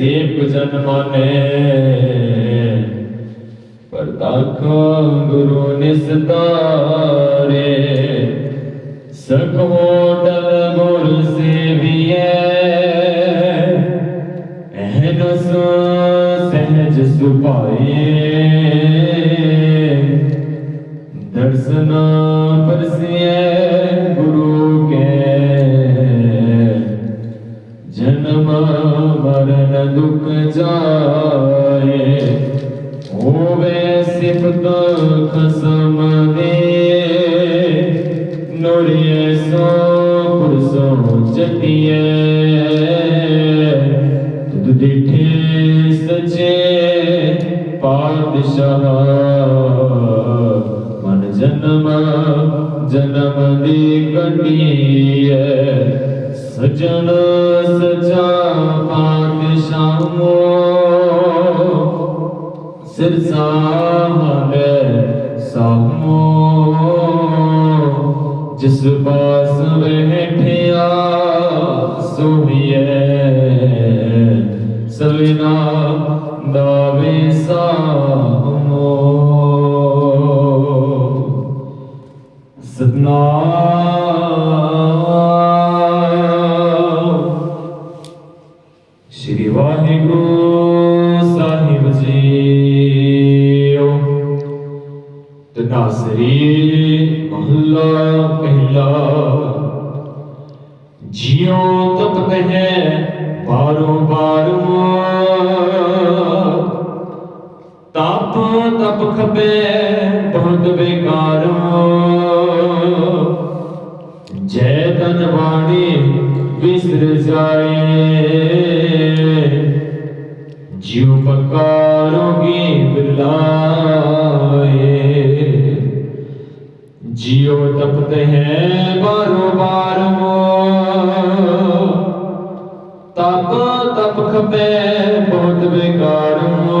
Save ਜਨ ਮਾਨੇ। ਪਰਤਾਖ ਗੁਰੂ ਨਿਸਤਾਰੇ ਸਖੋਟਲ ਗੁਰ ਸੇਵੀਐ। ਅਹਨਸ ਸਹਿਜ ਸੁਭਾਏ। ਦਰਸ਼ਨ ਪਰਸਿਐ। ਗੁਰੂ ਜਨਮ ਜਨਮ ਦੀ ਕੰਡੀਏ ਸਜਣ ਸਚਾ ਪਾਤਸ਼ਾਹੋ। ਸਿਰ सिरसा जिस पास बैठिया सोहिए सविना दावे सामो सतना श्री वाहिगुरु। ਤਨਾਸਰੀ ਮਹੱਲਾ ਪਹਿਲਾ। ਜਿਉ ਤਪ ਕਹੈ ਬਾਰੋ ਬਾਰੋ। ਤਪ ਤਪ ਖਪੇ ਬਹੁਤ ਬੇਕਾਰੋ। ਜੈ ਤਨ ਬਾਣੀ ਵਿਸਰ ਜਾਏ। ਜਿਉ ਪਕਾਰੋਗੀ ਬਿਲਾਏ ਜਿਉ ਤਪਤ ਹੈ ਬਾਰੋ ਬਾਰੋ ਤਪ ਤਪ ਖਪੇ ਬਹੁਤ ਬੇਕਾਰੋ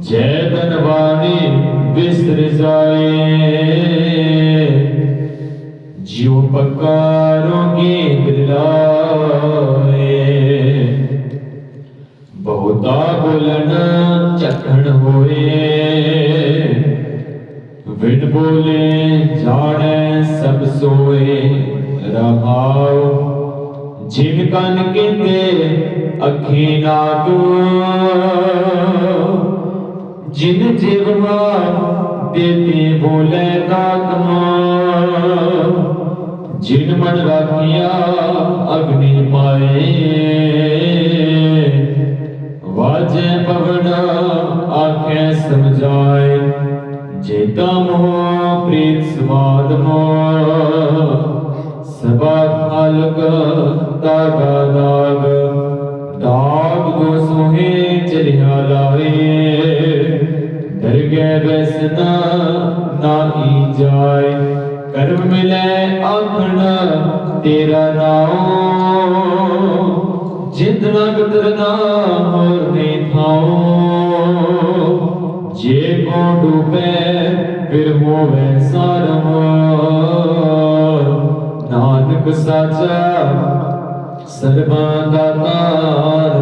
ਜੈ ਧਨਵਾਨੀ ਵਿਸਰ ਜਾਏ। ਜਿਉ ਪਕਾਰੋਗੇ ਬਿਲਾਏ ਬਹੁਤਾ ਬੋਲਣ ਝਖਣ ਹੋਏ ਵਿਣ ਬੋਲੇ ਜਾਣੈ ਸਭ ਸੋਏ, ਰਹਾਉ। ਜਿਨ ਕਨ ਕਹਿੰਦੇ ਅੱਖੀ ਨਾਗੋ ਜਿਨ ਜਿਵਵਾ ਦੇਤੇ ਬੋਲੇ ਦਾਤਮਾ ਜਿਨ ਮਨ ਰਾਖਿਆ, ਅਗਨੀ ਪਾਏ। ਵਾਜੇ ਖਾਲਕ ਤਾਗਾ ਦਾਗ ਦਾਗ ਗੋ ਸੋਹੇ ਚਲਿਆ ਲਾਏ ਦਰਗਹਿ ਬੈਸਨਾ ਨਾਹੀ ਜਾਏ। ਕਰਮ ਮਿਲੇ ਆਖਣ, ਤੇਰਾ ਨਾਮ ਜਿੰਦ ਨਾ ਗਦਰਨਾ ਹੋਰ ਨੇ ਥਾਉ। ਜੇ ਕੋ ਡੂਬੇ, ਫਿਰ ਹੋਵੇ ਸਾਰਾ ਹਕ ਸਾਚਾ ਸਰਬਾਂ ਦਾ ਤਾਰ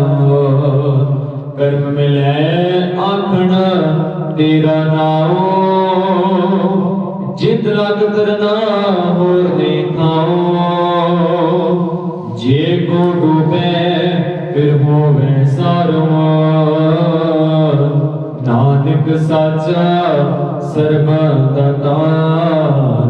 ਕਰਮ ਮਿਲੈ ਆਖਣਾ, ਤੇਰਾ ਨਾਮ ਜਿਤ ਲਗ ਕਰਨਾ ਹੋਰ ਦੇ ਥਾਉ ਜੇ ਕੋ ਡੁਬੈ, ਫਿਰ ਹੋਵੇ ਸਰਮਾਰ ਨਾਨਕ ਸਾਚਾ ਸਰਬਾਂ ਦਾ ਤਾਰ